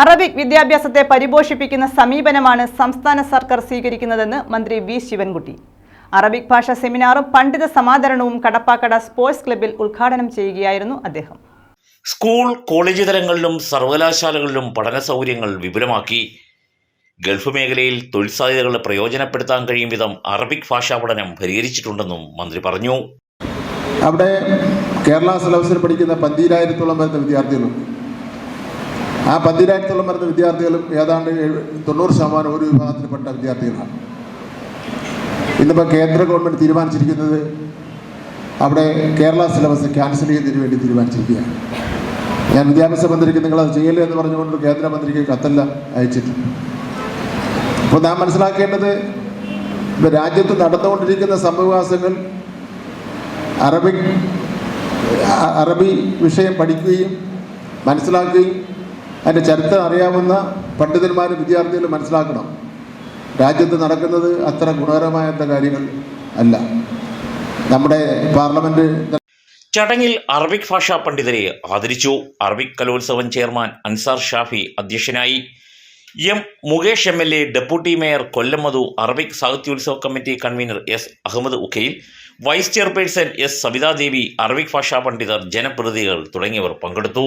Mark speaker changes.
Speaker 1: Arabic വിദ്യാഭ്യാസത്തെ പരിപോഷിപ്പിക്കുന്ന സമീപനമാണ് സംസ്ഥാന സർക്കാർ സ്വീകരിക്കുന്നതെന്ന് മന്ത്രി വി. ശിവൻകുട്ടി. അറബിക് ഭാഷ സെമിനാറും പണ്ഡിത സമാദരണവും കടപ്പാക്കട സ്പോർട്സ് ക്ലബിൽ ഉദ്ഘാടനം ചെയ്യുകയായിരുന്നു അദ്ദേഹം.
Speaker 2: സ്കൂൾ കോളേജ് തലങ്ങളിലും സർവകലാശാലകളിലും പഠന സൗകര്യങ്ങൾ വിപുലമാക്കി. ഗൾഫ് മേഖലയിൽ തൊഴിൽ സാധ്യതകൾ പ്രയോജനപ്പെടുത്താൻ കഴിയും വിധം അറബിക് ഭാഷാ പഠനം പരിഹരിച്ചിട്ടുണ്ടെന്നും മന്ത്രി പറഞ്ഞു.
Speaker 3: അവിടെ കേരള സിലബസിൽ പഠിക്കുന്ന പന്തിരായിരത്തോളം വരുന്ന വിദ്യാർത്ഥികളുണ്ട്. ആ പന്തിരായിരത്തോളം വരുന്ന വിദ്യാർത്ഥികളും ഏതാണ്ട് തൊണ്ണൂറ് ശതമാനം ഒരു വിഭാഗത്തിൽപ്പെട്ട വിദ്യാർത്ഥികളാണ്. ഇന്നിപ്പോൾ കേന്ദ്ര ഗവൺമെന്റ് തീരുമാനിച്ചിരിക്കുന്നത് അവിടെ കേരള സിലബസ് ക്യാൻസൽ ചെയ്യുന്നതിന് വേണ്ടി തീരുമാനിച്ചിരിക്കുകയാണ്. ഞാൻ വിദ്യാഭ്യാസ മന്ത്രിക്ക് നിങ്ങളത് ചെയ്യല്ലേ എന്ന് പറഞ്ഞുകൊണ്ട് കേന്ദ്രമന്ത്രിക്ക് കത്തല്ല അയച്ചിട്ടുണ്ട്. അപ്പോൾ നാം മനസ്സിലാക്കേണ്ടത് ഇപ്പം രാജ്യത്ത് നടന്നുകൊണ്ടിരിക്കുന്ന സംഭവവാസങ്ങൾ അറബിക് അറബി വിഷയം പഠിക്കുകയും മനസ്സിലാക്കുകയും അതിന്റെ ചരിത്രം അറിയാവുന്ന പണ്ഡിതന്മാരും വിദ്യാർത്ഥികളും മനസ്സിലാക്കണം. രാജ്യത്ത് നടക്കുന്നത് അത്ര ഗുണകരമായ കാര്യങ്ങൾ അല്ല. നമ്മുടെ പാർലമെന്റ്
Speaker 2: ചടങ്ങിൽ അറബിക് ഭാഷാ പണ്ഡിതരെ ആദരിച്ചു. അറബിക് കലോത്സവം ചെയർമാൻ അൻസാർ ഷാഫി അധ്യക്ഷനായി. M Mukesh M L A deputy mayor Kollam Madhu Arabic സാഹിത്യോത്സവ committee convener S Ahmed ഉഖയിൽ vice chairperson S Savithadevi Arabic ഭാഷാ പണ്ഡിതർ ജനപ്രതിനിധികൾ തുടങ്ങിയവർ പങ്കെടുത്തു.